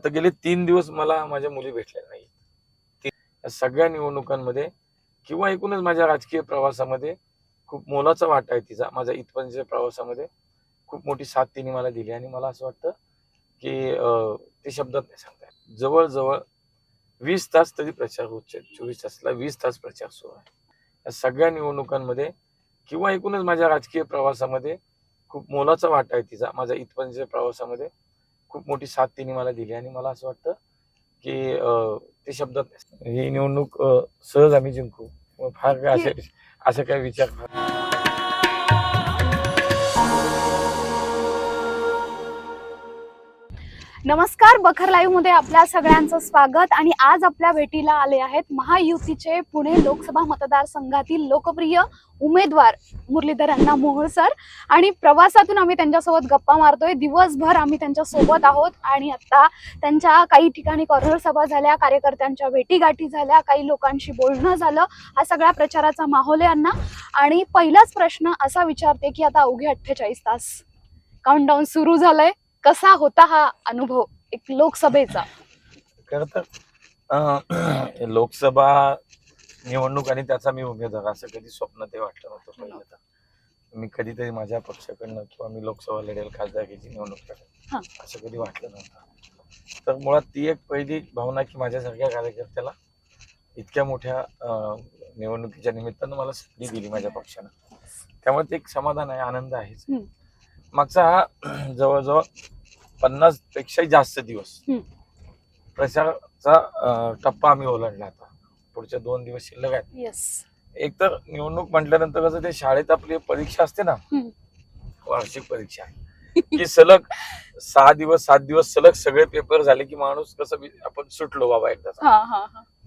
आता गेले तीन दिवस मला माझ्या मुली भेटल्या नाही सगळ्या निवडणुकांमध्ये किंवा एकूणच माझ्या राजकीय प्रवासामध्ये खूप मोलाचा वाटा आहे तिचा. माझ्या इथपर्यंतच्या प्रवासामध्ये खूप मोठी साथ तिने मला दिली आणि मला असं वाटतं की ते शब्दात नाही सांगताय जवळजवळ वीस तास तरी प्रचार होत चोवीस तासला वीस तास प्रचार सुरू आहे. या सगळ्या निवडणुकांमध्ये किंवा एकूणच माझ्या राजकीय प्रवासामध्ये खूप मोलाचा वाटा आहे तिचा. माझ्या इथपर्यंतच्या प्रवासामध्ये खूप मोठी साथ तिने मला दिली आणि मला असं वाटतं की ते शब्दात. ही निवडणूक सहज आम्ही जिंकू फार काय असे असं काय विचार नमस्कार बखर लाईव्हमध्ये आपल्या सगळ्यांचं स्वागत. आणि आज आपल्या भेटीला आले आहेत महायुतीचे पुणे लोकसभा मतदारसंघातील लोकप्रिय उमेदवार मुरलीधर अण्णा मोहोळ सर. आणि प्रवासातून आम्ही त्यांच्यासोबत गप्पा मारतोय. दिवसभर आम्ही त्यांच्यासोबत आहोत. आणि आता त्यांच्या काही ठिकाणी कॉर्नर सभा झाल्या कार्यकर्त्यांच्या भेटीगाठी झाल्या काही लोकांशी बोलणं झालं. हा सगळ्या प्रचाराचा माहोल आहे अण्णा. आणि पहिलाच प्रश्न असा विचारते की आता अवघे अठ्ठेचाळीस तास काउंटडाऊन सुरू झालंय. कसा होता हा अनुभव एक लोकसभेचा? खरं तर लोकसभा निवडणूक आणि त्याचा मी उमेदवार असं कधी स्वप्नात वाटलं नव्हतं पहिलं तर. मी कधीतरी माझ्या पक्षाकडनं किंवा मी लोकसभा लढेल खासदारकीची निवडणूक हा. लढेल असं कधी वाटलं नव्हतं. तर मुळात ती एक पहिली भावना की माझ्यासारख्या कार्यकर्त्याला इतक्या मोठ्या निवडणुकीच्या निमित्तानं मला संधी दिली माझ्या पक्षानं. त्यामुळे ते एक समाधान आहे आनंद आहेच. मागचा हा जवळजवळ पन्नासपेक्षा जास्त दिवस. प्रचाराचा टप्पा आम्ही ओलांडला आता. पुढच्या दोन दिवस शिल्लक आहेत. एक तर निवडणूक म्हटल्यानंतर कसं ते शाळेत आपली परीक्षा असते ना. वार्षिक परीक्षा. की सलग सहा दिवस सात दिवस सलग सगळे पेपर झाले की माणूस कसं आपण सुटलो बाबा एकदा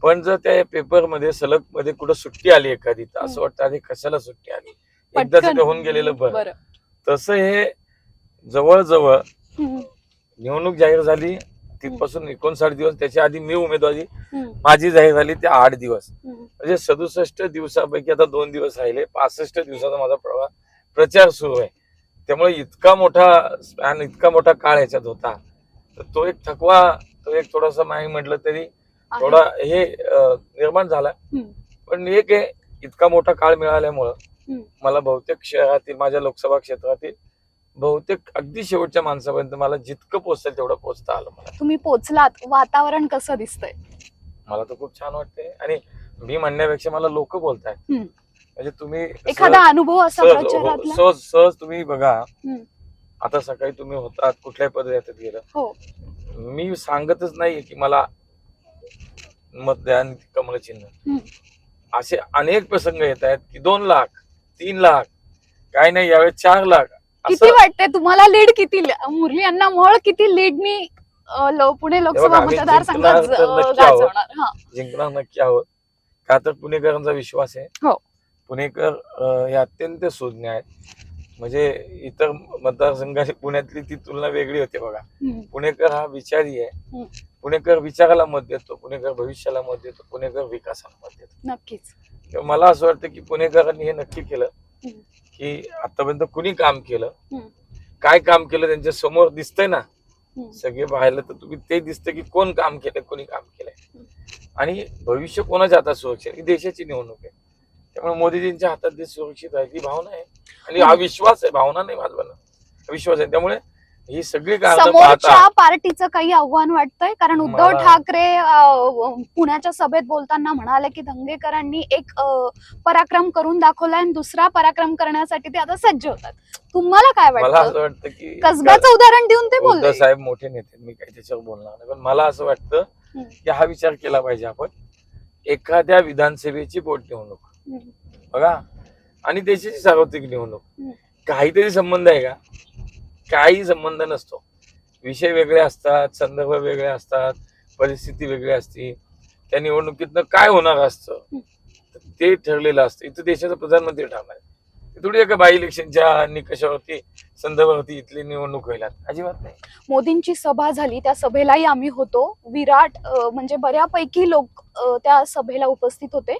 पण जर त्या पेपरमध्ये सलगमध्ये कुठं सुट्टी आली एखादी तर असं वाटतं अरे कशाला सुट्टी आली? पटकन. होऊन गेलेलं बरं. तसं हे जवळजवळ निवडणूक जाहीर झाली तिथपासून एकोणसाठ दिवस त्याच्या आधी मी उमेदवारी माझी जाहीर झाली ते आठ दिवस. म्हणजे सदुसष्ट दिवसापैकी आता दोन दिवस राहिले पासष्ट दिवसाचा माझा प्रवास प्रचार सुरू आहे त्यामुळे इतका मोठा स्पॅन इतका मोठा काळ ह्याच्यात होता तर तो एक थकवा तो एक थोडासा नाही म्हटलं तरी. थोडा हे निर्माण झाला पण एक आहे इतका मोठा काळ मिळाल्यामुळं. मला बहुतेक शहरातील माझ्या लोकसभा क्षेत्रातील बहुतेक अगदी शेवटच्या माणसापर्यंत मला जितकं पोचता तेवढं पोचता आलं मला. तुम्ही पोचलात वातावरण कसं दिसतंय? मला तर खूप छान वाटते आणि मी म्हणण्यापेक्षा मला लोक बोलतायत. हम्म. म्हणजे तुम्ही एखादा अनुभव असा सहज हो, प्रचारातला सहज सहज तुम्ही बघा. हम्म. आता सकाळी तुम्ही होतात कुठल्याही पदयात्रेत गेलं हो. मी सांगतच नाहीये की मला मत द्या आणि कमळ चिन्ह. हम्म. असे अनेक प्रसंग येत आहेत की दोन लाख तीन लाख. काय नाही यावेळेस चार लाख. किती असं वाटतंय तुम्हाला लीड किती? मुरली यांना मोळ किती लीडनी अं, लो- पुणे लोकसभा आम्ही मतदारसंघात जिंकणार तर अं, नक्की आहोत. गाजवणार हा. जिंकणार नक्की आहोत. का तर पुणेकरांचा विश्वास आहे. हो. पुणेकर अं, हे अत्यंत सुज्ञ आहेत. म्हणजे इतर मतदारसंघाची पुण्यातली ती तुलना वेगळी होते बघा. हम्म, पुणेकर हा विचारी आहे. हम्म. पुणेकर विचाराला मत देतो. पुणेकर भविष्याला मत देतो. पुणेकर विकासाला मत देतो. नक्कीच. तेव्हा मला असं वाटतं की पुणेकरांनी हे नक्की केलं. की आतापर्यंत कुणी काम केलं. काय काम केलं त्यांच्यासमोर दिसतंय ना. सगळे पाहिलं तर तुम्ही ते दिसतं की कोण काम केलं कोणी काम केलंय. आणि भविष्य कोणाच्या हातात सुरक्षित? ही देशाची निवडणूक आहे. त्यामुळे मोदीजींच्या हातात जे सुरक्षित आहे ती भावना आहे. आणि हा विश्वास आहे भावना नाही माझा विश्वास आहे. त्यामुळे ही सगळी कारणं समोरच्या पार्टीचं काही आव्हान वाटतंय? कारण उद्धव मला- ठाकरे अं, पुण्याच्या सभेत बोलताना म्हणाले की दंगेकरांनी एक अं, पराक्रम करून दाखवलाय आणि दुसरा पराक्रम करण्यासाठी ते आता सज्ज होतात. तुम्हाला काय मला वाटतं? असं वाटतं की कसब्याचं उदाहरण देऊन ते उद्धव बोलले. साहेब मोठे नेते आहेत, मी काही त्याच्यावर बोलणार नाही. पण मला असं वाटतं हम्म. की हा विचार केला पाहिजे आपण. एखाद्या विधानसभेची पोटनिवडणूक हम्म. बघा. आणि देशाची सार्वत्रिक निवडणूक. हम्म. काहीतरी संबंध आहे का? काही संबंध नसतो. विषय वेगळे असतात संदर्भ वेगळे असतात परिस्थिती वेगळी असते. त्या निवडणुकीतनं काय होणार असतं? ते ठरलेलं असतं. इथं देशाचा प्रधानमंत्री ठरणार थोडी एका बाय इलेक्शनच्या निकषावरती संदर्भावरती इथली निवडणूक होईल अजिबात नाही. मोदींची सभा झाली त्या सभेलाही आम्ही होतो. विराट म्हणजे बऱ्यापैकी लोक त्या सभेला उपस्थित होते.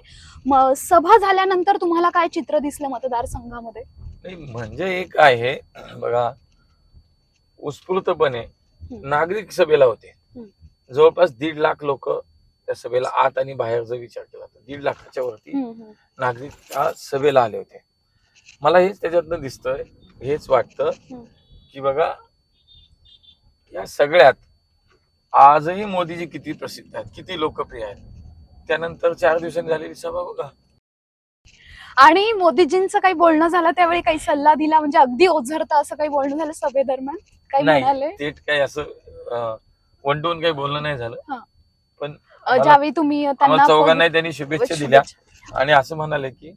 सभा झाल्यानंतर तुम्हाला काय चित्र दिसलं मतदारसंघामध्ये? म्हणजे एक आहे बघा उत्स्फूर्तपणे. नागरिक सभेला होते. जवळपास दीड लाख लोक त्या सभेला आत आणि बाहेर जर विचार केला तर दीड लाखाच्या वरती. नागरिक त्या सभेला आले होते मला हेच त्याच्यातनं दिसतंय हेच वाटतं. की बघा या सगळ्यात आजही मोदीजी किती प्रसिद्ध आहेत किती लोकप्रिय आहेत त्यानंतर चार दिवसांनी झालेली सभा बघा आणि मोदीजींचं काही बोलणं झालं त्यावेळी काही सल्ला दिला म्हणजे अगदी ओझरता असं काही बोलणं झालं सभेदरम्यान काही म्हणाले नाही ते काही असं वन टू वन काही बोलणं नाही झालं हा. पण अ, मला- ज्यावेळी तुम्ही आम्हाला चौघांनाही त्यांनी शुभेच्छा दिल्या. आणि असं म्हणाले की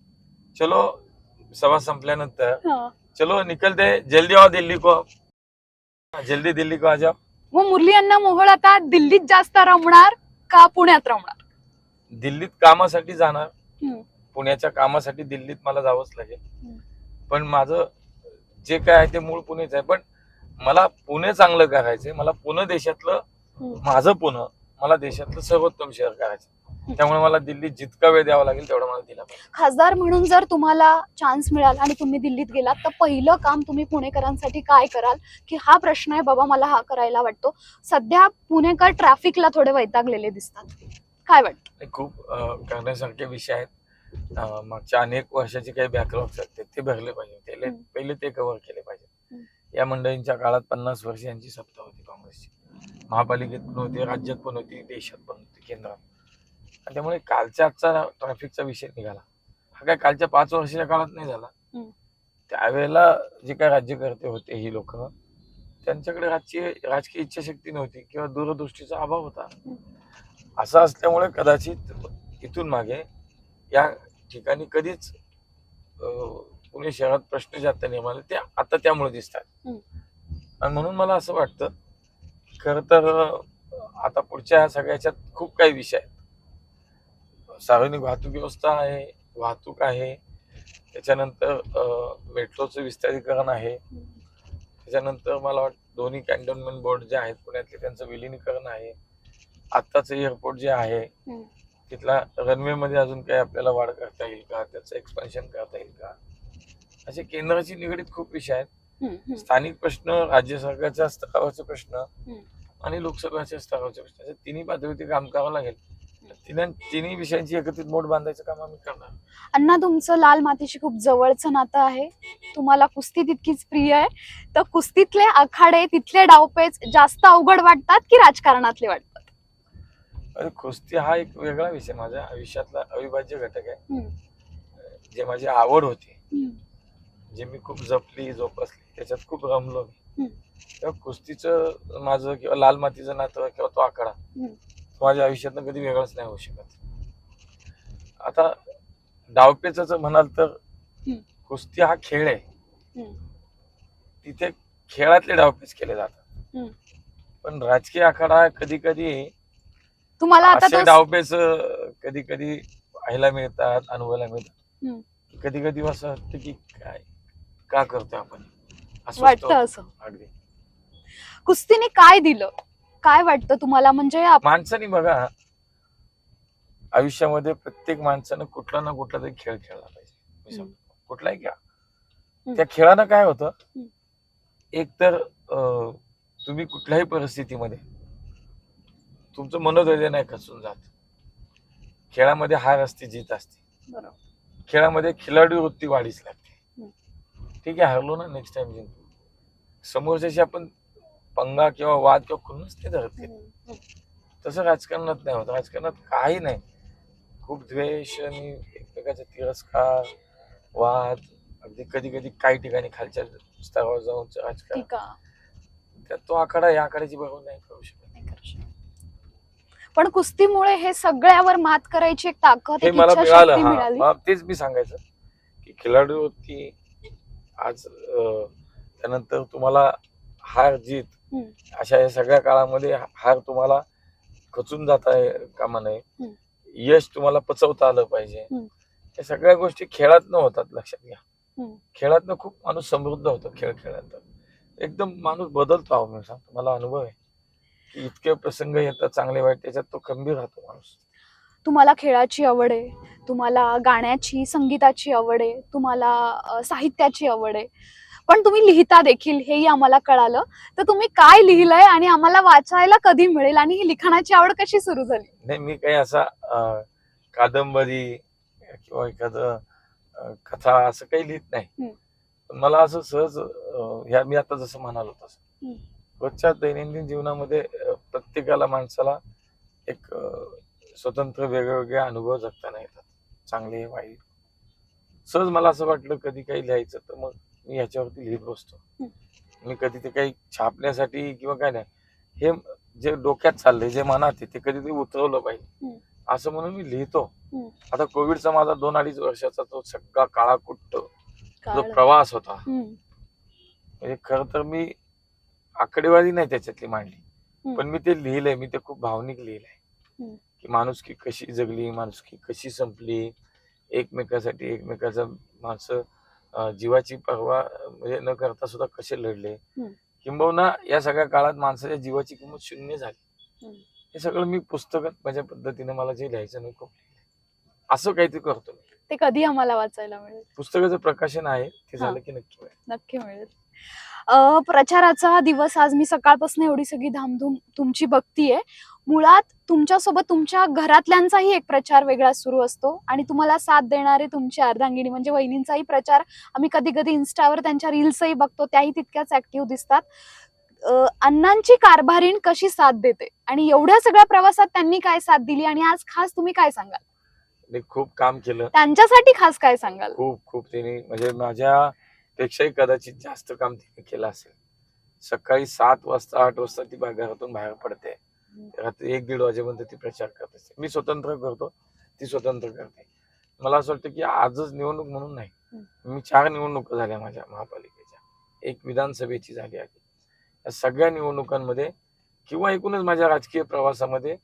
चलो सभा संपल्यानंतर हा. चलो निकलते जल्दी आओ दिल्ली को जल्दी दिल्ली को आ जाओ मग मुरली यांना मोहोळ आता दिल्लीत जास्त रमणार का पुण्यात रमणार दिल्लीत कामासाठी जाणार हम्म. पुण्याच्या कामासाठी दिल्लीत मला जावंच लागेल हम्म. पण माझं जे काय आहे ते मूळ पुणेच आहे पण मला पुणे चांगलं करायचंय. मला पुणे देशातलं. माझं पुणे मला देशातलं सर्वोत्तम शहर करायचं त्यामुळे मला दिल्लीत जितका वेळ द्यावा लागेल तेवढा मला दिला पाहिजे. खासदार म्हणून जर तुम्हाला चान्स मिळाला आणि तुम्ही दिल्लीत गेलात तर पहिलं काम तुम्ही पुणेकरांसाठी काय कराल? की हा प्रश्न आहे बाबा मला हा करायला वाटतो. सध्या पुणेकर ट्रॅफिकला थोडे वैतागलेले दिसतात. काय वाटतं? खूप करण्यासारखे विषय आहेत. मागच्या अनेक वर्षाचे काही बॅकलॉग्स आहेत ते- भरले पाहिजे. पहिले ते कव्हर केले. या मंडळींच्या काळात पन्नास वर्ष यांची सत्ता होती काँग्रेसची. महापालिकेत पण होती राज्यात पण होती देशात पण होती केंद्रात. आणि त्यामुळे कालच्या आजचा ट्रॅफिकचा विषय निघाला. हा काय कालच्या पाच वर्षाच्या काळात नाही झाला. त्यावेळेला जे काय राज्यकर्ते होते ही लोक त्यांच्याकडे राजकीय राजकीय इच्छाशक्ती नव्हती किंवा दूरदृष्टीचा अभाव होता. असं असल्यामुळे कदाचित इथून मागे या ठिकाणी कधीच पुणे शहरात प्रश्न जे आता निर्माण ते आता त्यामुळे दिसतात. आणि म्हणून मला असं वाटतं खर तर आता पुढच्या सगळ्याच्यात खूप काही विषय आहेत. सार्वजनिक वाहतूक व्यवस्था आहे वाहतूक आहे त्याच्यानंतर मेट्रोचं विस्तारीकरण आहे. त्याच्यानंतर मला वाटतं दोन्ही कॅन्टोन्मेंट बोर्ड जे आहेत पुण्यातले त्यांचं विलिनीकरण आहे. आत्ताचं एअरपोर्ट जे आहे. तिथला रनवे मध्ये अजून काही आपल्याला वाढ करता येईल का? त्याचं एक्सपान्शन करता येईल का? असे केंद्राशी निगडीत खूप विषय आहेत. स्थानिक प्रश्न राज्य सरकारच्या स्तरावरचे प्रश्न. आणि लोकसभेच्या स्तरावरचे प्रश्न. असे तिन्ही पातळीवरती काम करावं लागेल. तिन्ही विषयांची एकत्रित मोड बांधायचं काम आम्ही करणार. अण्णा तुमचं लाल मातीशी खूप जवळचं नातं आहे. तुम्हाला कुस्ती तितकीच प्रिय आहे. तर कुस्तीतले आखाडे तिथले डावपेच जास्त अवघड वाटतात की राजकारणातले वाटतात? अरे कुस्ती हा एक वेगळा विषय माझ्या आयुष्यातला अविभाज्य घटक आहे. जे माझी आवड होती. जे मी खूप जपली जोपासली त्याच्यात खूप रमलो मी. तेव्हा कुस्तीचं माझं किंवा लाल मातीचं नातं किंवा तो आकडा. तो माझ्या आयुष्यातनं कधी वेगळाच नाही होऊ शकत आता डावपेच म्हणाल तर. कुस्ती हा खेळ आहे. तिथे खेळातले डावपेच केले जातात. पण राजकीय आखाडा कधी कधी तुम्हाला आता असे डावपेच कधी कधी पाहायला मिळतात अनुभवायला मिळतात. कधी कधी असं वाटतं की काय का करतोय आपण अस्वस्थ वाटतं होतो. असं अगदी कुस्तीने काय दिलं काय वाटतं तुम्हाला म्हणजे आप- माणसाने बघा आयुष्यामध्ये प्रत्येक माणसानं कुठला ना कुठला तरी खेळ खेळला पाहिजे मी हम्म. सांगतो. कुठलाही खेळ. त्या खेळानं काय होतं हम्म. एक तर अं, तुम्ही कुठल्याही परिस्थितीमध्ये तुमचं मनोधैर्य नाही खचून जात खेळामध्ये हार असते जीत असते बरोबर. खेळामध्ये खिलाडी वृत्ती वाढीच लागते. ठीक आहे हरलो ना नेक्स्ट टाइम जिंकू. समोरच्याशी आपण पंगा किंवा वाद किंवा खुन्नच नाही धरत. तसं राजकारणात नाही होत. राजकारणात काही नाही. खूप द्वेष आणि एकमेकाचा तिरस्कार वाद अगदी कधी कधी काही ठिकाणी खालच्या स्तरावर जाऊन राजकारण. त्यात तो आखाडा या आखाड्याची बरोबर नाही करू शकत. पण कुस्तीमुळे हे सगळ्यावर मात करायची एक ताकद मला मिळालं तेच मी सांगायचं की खिलाडूवरती आज त्यानंतर तुम्हाला हार जीत. अशा या सगळ्या काळामध्ये हार तुम्हाला खचून जाता कामा नये. यश तुम्हाला पचवता आलं पाहिजे. या सगळ्या गोष्टी खेळातनं होतात लक्षात घ्या. खेळातनं खूप माणूस समृद्ध होतो खेळ खेळल्यानंतर एकदम माणूस बदलतो अहो मी सांगतो मला अनुभव आहे की इतके प्रसंग येतात चांगले वाईट त्याच्यात तो खंबीर राहतो माणूस तुम्हाला खेळाची आवड आहे तुम्हाला गाण्याची संगीताची आवड आहे तुम्हाला साहित्याची आवड आहे. पण तुम्ही लिहिता देखील हेही आम्हाला कळालं. तर तुम्ही काय लिहिलंय आणि आम्हाला वाचायला कधी मिळेल आणि ही लिखाणाची आवड कशी सुरू झाली? नाही मी काही असा कादंबरी किंवा एखादं कथा असं काही लिहित नाही. पण मला असं सहज ह्या मी आता जसं म्हणालो तसं. रोजच्या दैनंदिन जीवनामध्ये प्रत्येकाला माणसाला एक स्वतंत्र वेगवेगळे अनुभव जगताना येतात चांगले वाईट सहज मला असं वाटलं कधी काही लिहायचं तर मग मी ह्याच्यावरती लिहित बसतो मी कधी ते काही छापण्यासाठी किंवा काय नाही हे जे डोक्यात चाललंय जे मनात आहे ते कधीतरी उतरवलं पाहिजे. असं म्हणून मी लिहितो. आता कोविडचा माझा दोन अडीच वर्षाचा तो सगळा काळाकुट्ट जो. प्रवास होता. म्हणजे खर तर मी आकडेवारी नाही त्याच्यातली मांडली. पण मी ते लिहिलंय मी ते खूप भावनिक लिहिलंय. की माणुसकी कशी जगली माणुसकी कशी संपली एकमेकासाठी एकमेकाचा माणसं जीवाची पर्वा म्हणजे न करता सुद्धा कसे लढले. किंबहुना या सगळ्या काळात माणसाच्या जीवाची किंमत शून्य झाली. हे सगळं मी पुस्तकात माझ्या पद्धतीने मला जे लिहायचं खूप लिहिलंय. असं काहीतरी करतो मी ते कधी आम्हाला वाचायला मिळेल पुस्तकाचं प्रकाशन आहे ते. झालं की नक्की मिळेल. नक्की मिळेल प्रचाराचा दिवस आज मी सकाळपासून एवढी सगळी धामधूम तुमची बघतीये. मुळात तुमच्यासोबत तुमच्या घरातल्यांचाही एक प्रचार वेगळा सुरू असतो आणि तुम्हाला साथ देणारे तुमची अर्धांगिनी म्हणजे वहिनींचाही प्रचार आम्ही कधी कधी इन्स्टावर त्यांच्या रील्सही बघतो त्याही तितक्याच ऍक्टिव्ह दिसतात. अण्णांची कारभारीण कशी साथ देते आणि एवढ्या सगळ्या प्रवासात त्यांनी काय साथ दिली आणि आज खास तुम्ही काय सांगाल? खूप काम केलं. त्यांच्यासाठी खास काय सांगाल? खूप खूप. तिने म्हणजे माझ्या पेक्षाही कदाचित जास्त काम तिने केलं असेल. सकाळी सात वाजता आठ वाजता ती घरातून बाहेर पडते. रात्री एक दीड वाजेपर्यंत ती प्रचार करत असते. मी स्वतंत्र करतो ती स्वतंत्र करते. मला असं वाटतं की आजच निवडणूक म्हणून नाही. मी चार निवडणुका झाल्या माझ्या महापालिकेच्या. एक विधानसभेची झाली आहे. या सगळ्या निवडणुकांमध्ये किंवा एकूणच माझ्या राजकीय प्रवासामध्ये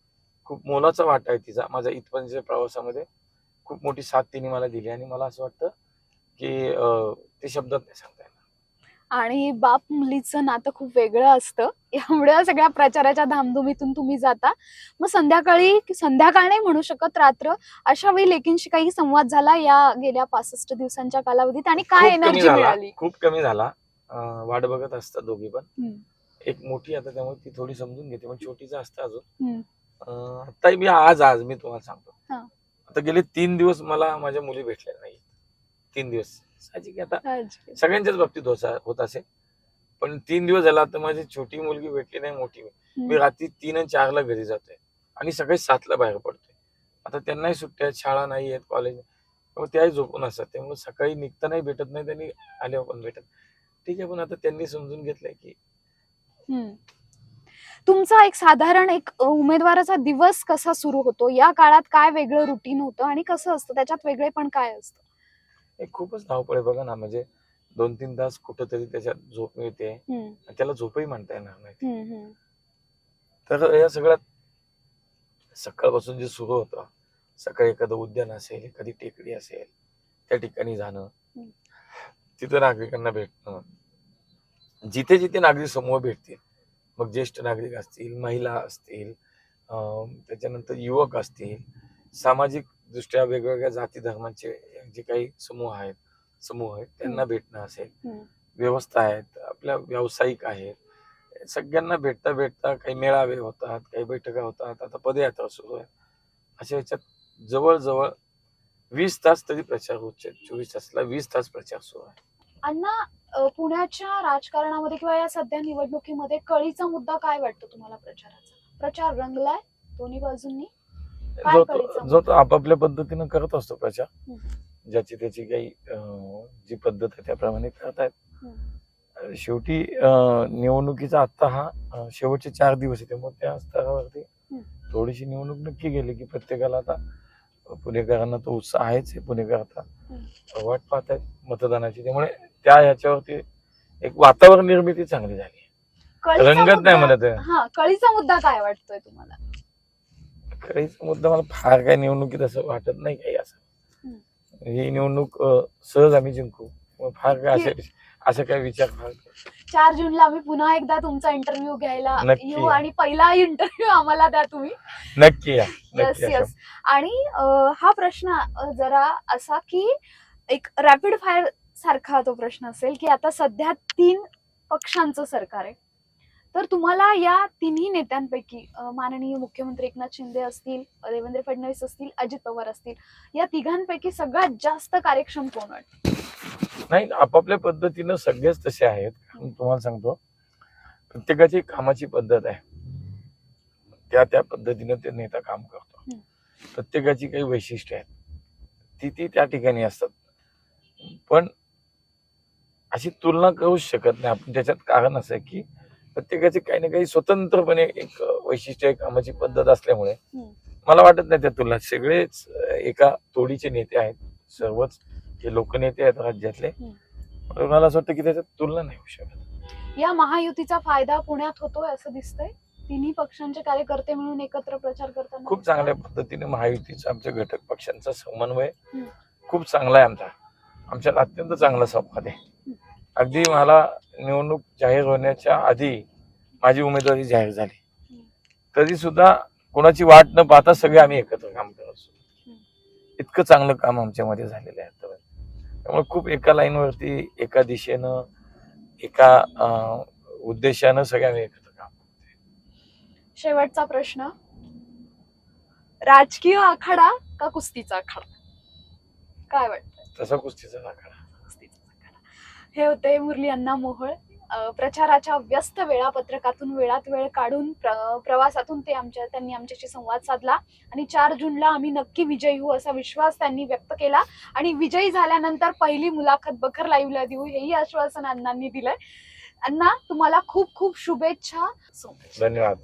खूप मोलाचा वाटा आहे तिचा. माझ्या इथपर्यंतच्या प्रवासामध्ये खूप मोठी साथ तिने मला दिली आणि मला असं वाटतं की ते शब्दात नाही सांगता येणार. आणि बाप मुलीचं नातं खूप वेगळं असतं. एवढ्या सगळ्या प्रचाराच्या धामधुमीतून तुम्ही जाता. मग संध्याकाळी संध्याकाळ नाही म्हणू शकत रात्र अशा वेळी लेकींशी काही संवाद झाला या गेल्या पासष्ट दिवसांच्या कालावधीत? आणि काय खूप कमी एनर्जी झाला. मिळाली? खूप कमी झाला. अं, वाट बघत असतात दोघी पण. हम्म, एक मोठी आता त्यामुळे ती थोडी समजून घेते. पण छोटीचं असतं अजून. अं, आता मी आज आज मी तुम्हाला सांगतो. हा. आता गेले तीन दिवस मला माझ्या मुली भेटल्या नाही तीन दिवस. साहजिक आता. सगळ्यांच्याच बाबतीत होता होत असेल पण तीन दिवस झाला तर माझी छोटी मुलगी भेटली नाही मोठी मी रात्री तीन आणि चारला घरी जातोय. आणि सकाळी सातला बाहेर पडतोय. आता त्यांनाही सुट्ट्या आहेत शाळा नाही आहेत कॉलेज मग त्याही झोपून असतात. त्यामुळे सकाळी निघतानाही भेटत नाही त्यांनी आल्यावर पण भेटत. ठीक आहे पण आता त्यांनी समजून घेतलंय की. तुमचा एक साधारण एक उमेदवाराचा दिवस कसा सुरू होतो? या काळात काय वेगळं रुटीन होतं आणि कसं असतं? त्याच्यात वेगळे पण काय असतं? हे खूपच धावपळ आहे बघा ना म्हणजे दोन तीन तास कुठंतरी त्याच्यात झोप मिळते त्याला झोपही म्हणता येणार नाही. तर या सगळ्यात सकाळपासून जे सुरू होतं सकाळी एखादं उद्यान असेल एखादी टेकडी असेल त्या ठिकाणी जाणं. तिथं नागरिकांना भेटणं जिथे जिथे नागरिक समूह भेटतील मग ज्येष्ठ नागरिक असतील महिला असतील अं, त्याच्यानंतर युवक असतील सामाजिक दृष्ट्या वेगवेगळ्या जाती धर्माचे जे काही समूह आहेत समूह आहेत त्यांना भेटणं असेल. व्यवस्था आहेत आपल्या व्यावसायिक आहेत. सगळ्यांना भेटता भेटता काही मेळावे होतात काही बैठका होतात आता पदयात्रा सुरू आहे. अशा ह्याच्यात जवळजवळ वीस तास तरी प्रचार होत चोवीस तासला वीस तास प्रचार सुरू आहे. अण्णा पुण्याच्या राजकारणामध्ये किंवा या सध्या निवडणुकीमध्ये कळीचा मुद्दा काय वाटतो तुम्हाला प्रचाराचा? प्रचार रंगलाय दोन्ही बाजूंनी? जो तो जो तो आपापल्या पद्धतीनं करत असतो प्रचार. ज्याची त्याची काही जी पद्धत आहे त्याप्रमाणे करतायत. हम्म. शेवटी निवडणुकीचा आत्ता हा शेवटचे चार दिवस आहे त्यामुळे त्या स्तरावरती थोडीशी निवडणूक नक्की गेली की प्रत्येकाला आता पुणेकरांना तो उत्साह आहेच आहे. पुणेकर आता वाट पाहत आहेत मतदानाची. त्यामुळे त्या ह्याच्यावरती एक वातावरण निर्मिती चांगली झाली रंगत नाही म्हणत कळीचा मुद्दा काय वाटतोय तुम्हाला? खरीच मुद्दा मला फार काही निवडणुकीत असं वाटत नाही काही असं. ही निवडणूक सहज आम्ही जिंकू. फार काय असे असं काही विचार फार चार जूनला आम्ही पुन्हा एकदा तुमचा इंटरव्ह्यू घ्यायला. येऊ आणि पहिला इंटरव्ह्यू आम्हाला द्या तुम्ही. नक्की येस. येस आणि हा प्रश्न जरा असा की एक रॅपिड फायर सारखा तो प्रश्न असेल की आता सध्या तीन पक्षांचं सरकार आहे. तर तुम्हाला या तिन्ही नेत्यांपैकी माननीय मुख्यमंत्री एकनाथ शिंदे असतील देवेंद्र फडणवीस असतील अजित पवार असतील या तिघांपैकी सगळ्यात जास्त कार्यक्षम कोण वाटतं नाही आपापल्या पद्धतीनं सगळेच तसे आहेत तुम्हाला सांगतो. प्रत्येकाची कामाची पद्धत आहे. त्या त्या पद्धतीनं ते नेता काम करतो. प्रत्येकाची काही वैशिष्ट्य आहेत. ती ती त्या ठिकाणी असतात. पण अशी तुलना करूच शकत नाही. आपण त्याच्यात कारण असं की प्रत्येकाचे काही ना काही स्वतंत्रपणे एक वैशिष्ट्य कामाची पद्धत असल्यामुळे. मला वाटत नाही त्या तुलना. सगळेच एका तोडीचे नेते आहेत. सर्वच जे लोकनेते आहेत राज्यातले. मला असं वाटतं की त्याच्यात तुलना नाही होऊ शकत. या महायुतीचा फायदा पुण्यात होतोय असं दिसतंय. तिन्ही पक्षांचे कार्यकर्ते मिळून एकत्र प्रचार करताना खूप चांगल्या पद्धतीने महायुतीचा आमच्या घटक पक्षांचा समन्वय. खूप चांगला आहे आमचा. आमच्यात अत्यंत चांगला संवाद आहे. अगदी मला निवडणूक जाहीर होण्याच्या आधी माझी उमेदवारी जाहीर झाली. तरी सुद्धा कोणाची वाट न पाहता सगळे आम्ही एकत्र काम करत असतो. इतकं चांगलं काम आमच्यामध्ये झालेलं आहे. त्यामुळे खूप एका लाईनवरती एका दिशेनं एका उद्देशानं सगळे आम्ही एकत्र काम करतो. शेवटचा प्रश्न राजकीय आखाडा का कुस्तीचा आखाडा काय वाटतं तसा कुस्तीचा आखाडा हे होते मुरली अण्णा मोहोळ. प्रचाराच्या व्यस्त वेळापत्रकातून वेळात वेळ काढून प्र- प्रवासातून ते आमच्या त्यांनी आमच्याशी संवाद साधला. आणि चार जूनला आम्ही नक्की विजयी होऊ असा विश्वास त्यांनी व्यक्त केला. आणि विजयी झाल्यानंतर पहिली मुलाखत बखर लाईव्हला देऊ हेही आश्वासन अण्णांनी दिलंय. अण्णा तुम्हाला खूप खूप शुभेच्छा. धन्यवाद.